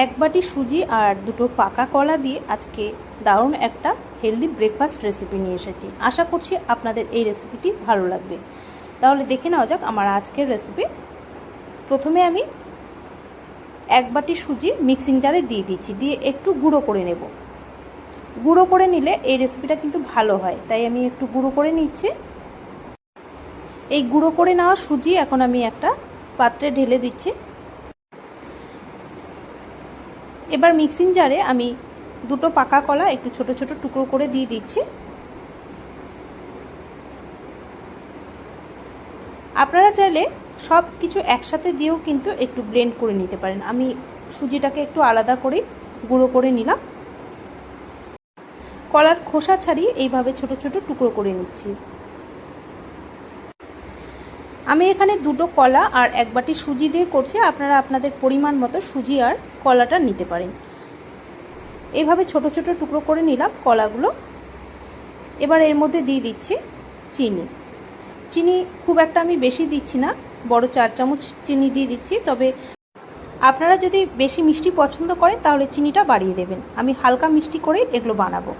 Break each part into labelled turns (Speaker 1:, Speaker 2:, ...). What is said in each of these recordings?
Speaker 1: এক বাটি সুজি আর দুটো পাকা কলা দিয়ে আজকে দারুণ একটা হেলদি ব্রেকফাস্ট রেসিপি নিয়ে এসেছি। আশা করছি আপনাদের এই রেসিপিটি ভালো লাগবে। তাহলে দেখে নেওয়া যাক আমার আজকের রেসিপি প্রথমে আমি এক বাটি সুজি মিক্সিং জারে দিয়ে দিচ্ছি, দিয়ে একটু গুঁড়ো করে নেব। গুঁড়ো করে নিলে এই রেসিপিটা কিন্তু ভালো হয়, তাই আমি একটু গুঁড়ো করে নিচ্ছি। এই গুঁড়ো করে নেওয়া সুজি এখন আমি একটা পাত্রে ঢেলে দিচ্ছি। এবার মিক্সিং জারে আমি দুটো পাকা কলা একটু ছোট ছোট টুকরো করে দিয়ে দিচ্ছি। আপনারা চাইলে সব কিছু একসাথে দিয়েও কিন্তু একটু ব্লেন্ড করে নিতে পারেন। আমি সুজিটাকে একটু আলাদা করে গুঁড়ো করে নিলাম। কলার খোসা ছাড়িয়ে এইভাবে ছোট ছোট টুকরো করে নিচ্ছি। আমি এখানে দুটো কলা আর এক বাটি সুজি দিয়ে করছি। আপনারা আপনাদের পরিমাণ মতো সুজি আর কলাটা নিতে পারেন। এইভাবে ছোট ছোট টুকরো করে নিলাম কলাগুলো। এবার এর মধ্যে দিয়ে দিচ্ছি চিনি। চিনি খুব একটা আমি বেশি দিচ্ছি না, বড় চার চামচ চিনি দিয়ে দিচ্ছি। তবে আপনারা যদি বেশি মিষ্টি পছন্দ করেন, তাহলে চিনিটা বাড়িয়ে দেবেন। আমি হালকা মিষ্টি করে এগুলো বানাবো।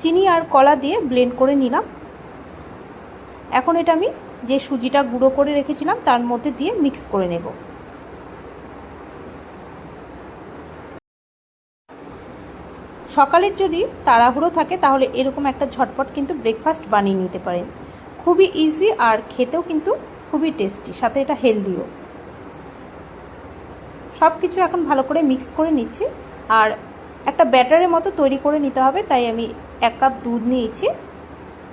Speaker 1: চিনি আর কলা দিয়ে ব্লেন্ড করে নিলাম। এখন এটা আমি যে সুজিটা গুঁড়ো করে রেখেছিলাম, তার মধ্যে দিয়ে মিক্স করে নেব। সকালের যদি তাড়াহুড়ো থাকে, তাহলে এরকম একটা ঝটপট কিন্তু ব্রেকফাস্ট বানিয়ে নিতে পারেন। খুবই ইজি আর খেতেও কিন্তু খুবই টেস্টি সাথে এটা হেলদিও সব কিছু এখন ভালো করে মিক্স করে নিচ্ছি। আর একটা ব্যাটারের মতো তৈরি করে নিতে হবে, তাই আমি এক কাপ দুধ নিয়েছি।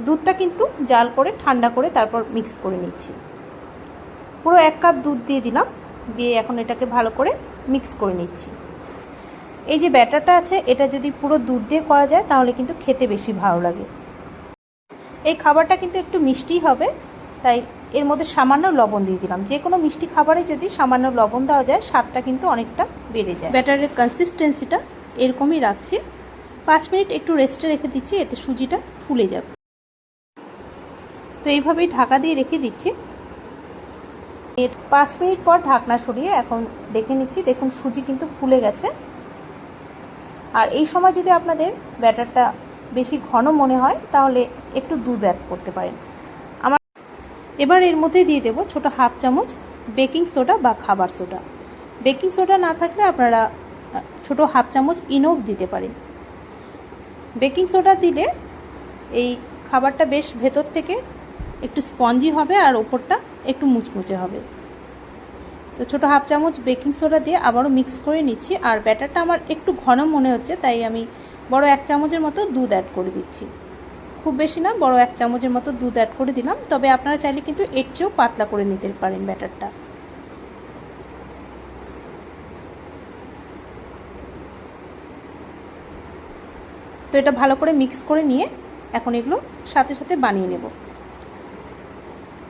Speaker 1: দুধটা কিন্তু জাল করে, ঠান্ডা করে তারপর মিক্স করে নিচ্ছি। পুরো এক কাপ দুধ দিয়ে দিলাম, দিয়ে এখন এটাকে ভালো করে মিক্স করে নিচ্ছি। এই যে ব্যাটারটা আছে, এটা যদি পুরো দুধ দিয়ে করা যায়, তাহলে কিন্তু খেতে বেশি ভালো লাগে। এই খাবারটা কিন্তু একটু মিষ্টি হবে, তাই এর মধ্যে সামান্য লবণ দিয়ে দিলাম। যে কোনো মিষ্টি খাবারে যদি সামান্য লবণ দেওয়া যায়, স্বাদটা কিন্তু অনেকটা বেড়ে যায়। ব্যাটারের কনসিস্টেন্সিটা এরকমই রাখছি। পাঁচ মিনিট একটু রেস্টে রেখে দিচ্ছি, এতে সুজিটা ফুলে যাবে। তো এইভাবেই ঢাকা দিয়ে রেখে দিচ্ছি। এর পাঁচ মিনিট পর ঢাকনা সরিয়ে এখন দেখে নিচ্ছি, দেখুন সুজি কিন্তু ফুলে গেছে। আর এই সময় যদি আপনাদের ব্যাটারটা বেশি ঘন মনে হয়, তাহলে একটু দুধ অ্যাড করতে পারেন। আমার এবার এর মধ্যে দিয়ে দেবো ছোটো হাফ চামচ বেকিং সোডা বা খাবার সোডা। বেকিং সোডা না থাকলে আপনারা ছোটো হাফ চামচ ইনোভ দিতে পারেন। বেকিং সোডা দিলে এই খাবারটা বেশ ভেতর থেকে একটু স্পঞ্জি হবে আর ওপরটা একটু মুচমুচে হবে। তো ছোটো হাফ চামচ বেকিং সোডা দিয়ে আবারও মিক্স করে নিচ্ছি আর ব্যাটারটা আমার একটু ঘন মনে হচ্ছে, তাই আমি বড় এক চামচের মতো দুধ অ্যাড করে দিচ্ছি। খুব বেশি না, বড় এক চামচের মতো দুধ অ্যাড করে দিলাম, তবে আপনারা চাইলে কিন্তু এর চেয়েও পাতলা করে নিতে পারেন ব্যাটারটা। তো এটা ভালো করে মিক্স করে নিয়ে এখন এগুলো সাথে সাথে বানিয়ে নেব।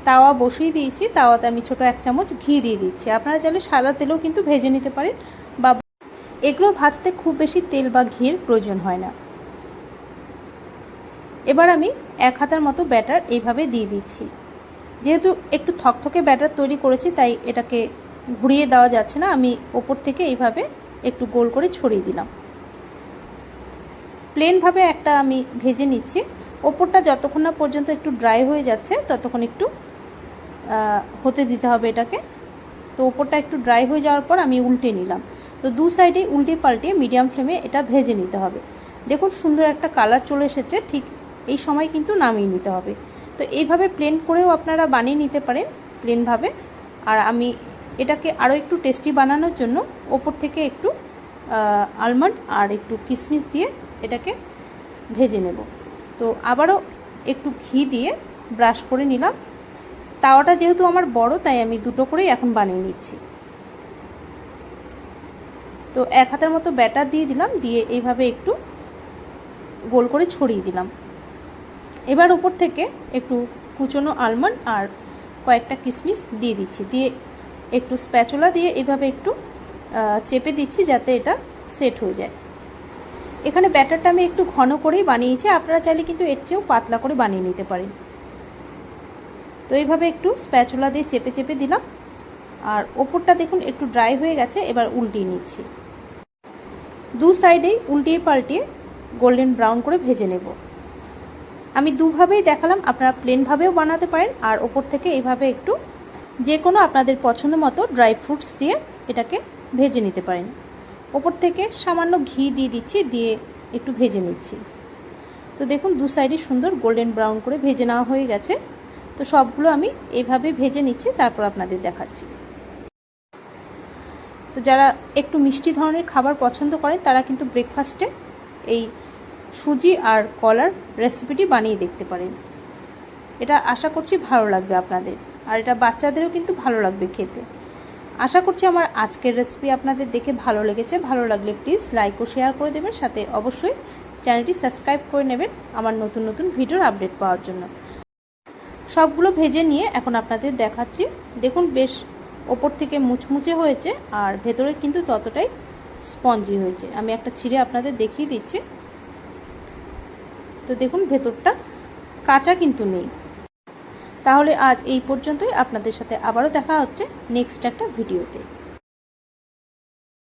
Speaker 1: তাওয়া বসিয়ে দিয়েছি, তাওয়াতে আমি ছোট এক চামচ ঘি দিয়ে দিচ্ছি। আপনারা চাইলে সাদা তেলেও কিন্তু ভেজে নিতে পারেন বা এগুলো ভাজতে খুব বেশি তেল বা ঘির প্রয়োজন হয় না। এবার আমি এক হাতার মতো ব্যাটার এইভাবে দিয়ে দিচ্ছি। যেহেতু একটু থকথকে ব্যাটার তৈরি করেছি, তাই এটাকে ঘুরিয়ে দেওয়া যাচ্ছে না। আমি ওপর থেকে এইভাবে একটু গোল করে ছড়িয়ে দিলাম। প্লেনভাবে একটা আমি ভেজে নিচ্ছি। ওপরটা যতক্ষণ না পর্যন্ত একটু ড্রাই হয়ে যাচ্ছে, ততক্ষণ একটু হতে দিতে হবে এটাকে। তো ওপরটা একটু ড্রাই হয়ে যাওয়ার পর আমি উল্টে নিলাম। তো দু সাইডে উল্টে পাল্টে মিডিয়াম ফ্লেমে এটা ভেজে নিতে হবে। দেখুন সুন্দর একটা কালার চলে এসেছে, ঠিক এই সময় কিন্তু নামিয়ে নিতে হবে। তো এইভাবে প্লেন করেও আপনারা বানিয়ে নিতে পারেন প্লেনভাবে আর আমি এটাকে আরও একটু টেস্টি বানানোর জন্য ওপর থেকে একটু আলমন্ড আর একটু কিশমিশ দিয়ে এটাকে ভেজে নেব। তো আবারও একটু ঘি দিয়ে ব্রাশ করে নিলাম। তাওয়াটা যেহেতু আমার বড়, তাই আমি দুটো করেই এখন বানিয়ে নিচ্ছি। তো এক হাতের মতো ব্যাটার দিয়ে দিলাম, দিয়ে এইভাবে একটু গোল করে ছড়িয়ে দিলাম। এবার উপর থেকে একটু কুচনো আলমন্ড আর কয়েকটা কিশমিশ দিয়ে দিচ্ছি। দিয়ে একটু স্প্যাচুলা দিয়ে এভাবে একটু চেপে দিচ্ছি যাতে এটা সেট হয়ে যায়। এখানে ব্যাটারটা আমি একটু ঘন করেই বানিয়েছি, আপনারা চাইলে কিন্তু এর চেয়েও পাতলা করে বানিয়ে নিতে পারেন। তো এইভাবে একটু স্প্যাচুলা দিয়ে চেপে চেপে দিলাম। আর ওপরটা দেখুন, একটু ড্রাই হয়ে গেছে, এবার উল্টিয়ে নিচ্ছি। দু সাইডেই উল্টিয়ে পাল্টিয়ে গোল্ডেন ব্রাউন করে ভেজে নেব। আমি দুভাবেই দেখালাম, আপনারা প্লেনভাবেও বানাতে পারেন, আর ওপর থেকে এইভাবে একটু যে কোনো আপনাদের পছন্দ মতো ড্রাই ফ্রুটস দিয়ে এটাকে ভেজে নিতে পারেন। ওপর থেকে সামান্য ঘি দিয়ে দিচ্ছি, দিয়ে একটু ভেজে নিচ্ছি। তো দেখুন, দু সাইডে সুন্দর গোল্ডেন ব্রাউন করে ভেজে নেওয়া হয়ে গেছে। তো সবগুলো আমি এইভাবে ভেজে নিচ্ছি, তারপর আপনাদের দেখাচ্ছি। তো যারা একটু মিষ্টি ধরনের খাবার পছন্দ করেন, তারা কিন্তু ব্রেকফাস্টে এই সুজি আর কলার রেসিপিটি বানিয়ে দেখতে পারেন। এটা আশা করছি ভালো লাগবে আপনাদের, আর এটা বাচ্চাদেরও কিন্তু ভালো লাগবে খেতে। আশা করছি আমার আজকের রেসিপি আপনাদের দেখে ভালো লেগেছে। ভালো লাগলে প্লিজ লাইক ও শেয়ার করে দেবেন, সাথে অবশ্যই চ্যানেলটি সাবস্ক্রাইব করে নেবেন আমার নতুন নতুন ভিডিওর আপডেট পাওয়ার জন্য। সবগুলো ভেজে নিয়ে এখন আপনাদের দেখাচ্ছি। দেখুন, বেশ ওপর থেকে মুচমুচে হয়েছে আর ভেতরে কিন্তু ততটাই স্পঞ্জি হয়েছে। আমি একটা ছিঁড়ে আপনাদের দেখিয়ে দিচ্ছি। তো দেখুন, ভেতরটা কাঁচা কিন্তু নেই। তাহলে আজ এই পর্যন্তই। আপনাদের সাথে আবারও দেখা হচ্ছে নেক্সট একটা ভিডিওতে।